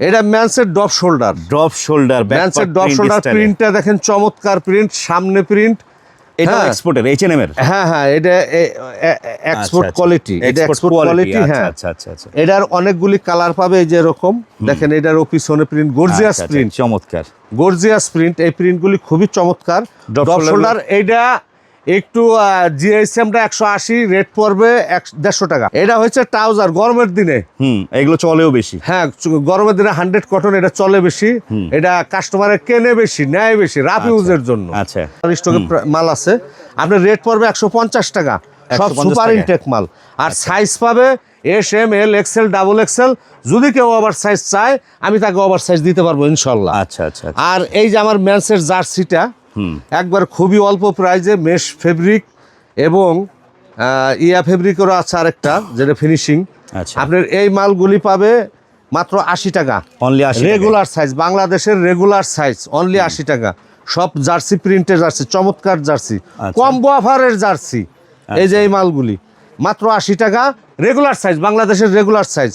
এটা ম্যান্সের drop shoulder. Drop shoulder ম্যান্সের ডপ শোল্ডার প্রিন্টটা দেখেন চমৎকার প্রিন্ট সামনে প্রিন্ট এটা। এক্সপোর্টের এইচএনএম এর হ্যাঁ হ্যাঁ এটা এক্সপোর্ট কোয়ালিটি এটা এক্সপোর্ট কোয়ালিটি হ্যাঁ। আচ্ছা আচ্ছা আচ্ছা। এটার অনেকগুলি কালার পাবে এই যে এরকম। দেখেন এটার পিছনে প্রিন্ট গর্জিয়াস আচ্ছা, আচ্ছা, প্রিন্ট চমৎকার। গর্জিয়াস প্রিন্ট এই প্রিন্টগুলি খুবই চমৎকার। ডপ শোল্ডার এইটা একটু জিএসএমটা একশো আশি রেট পড়বে দেড়শো টাকা। এটা হচ্ছে ট্রাউজার গরমের দিনে। হুম এগুলো চলেও বেশি। হ্যাঁ গরমের দিনে হান্ড্রেড কটন এটা চলে বেশি। এটা কাস্টমারের কেনে বেশি নেয় বেশি রাফ ইউজের জন্য। আচ্ছা। স্টকে মাল আছে। আপনার রেট পড়বে একশো পঞ্চাশ টাকা। সব সুপার ইনটেক মাল। আর সাইজ পাবে S M L XL double XL যদি কেউ ওভার সাইজ চায় আমি তাকে ওভার সাইজ দিতে পারব ইনশাল্লাহ। আচ্ছা আচ্ছা আচ্ছা। আর এই যে আমার ম্যান্সের জার্সিটা একবার খুবই অল্প প্রাইজে মেশ ফেব্রিক এবং ইয়া ফেব্রিকেরও আছে আরেকটা যেটা ফিনিশিং আচ্ছা। আপনার এই মালগুলি পাবে মাত্র আশি টাকা। অনলি 80 টাকা। রেগুলার সাইজ বাংলাদেশের রেগুলার সাইজ অনলি আশি টাকা। সব জার্সি প্রিন্টের জার্সি চমৎকার জার্সি আচ্ছা। কম্বো অফারের জার্সি এই যে এই মালগুলি। মাত্র আশি টাকা রেগুলার সাইজ বাংলাদেশের রেগুলার সাইজ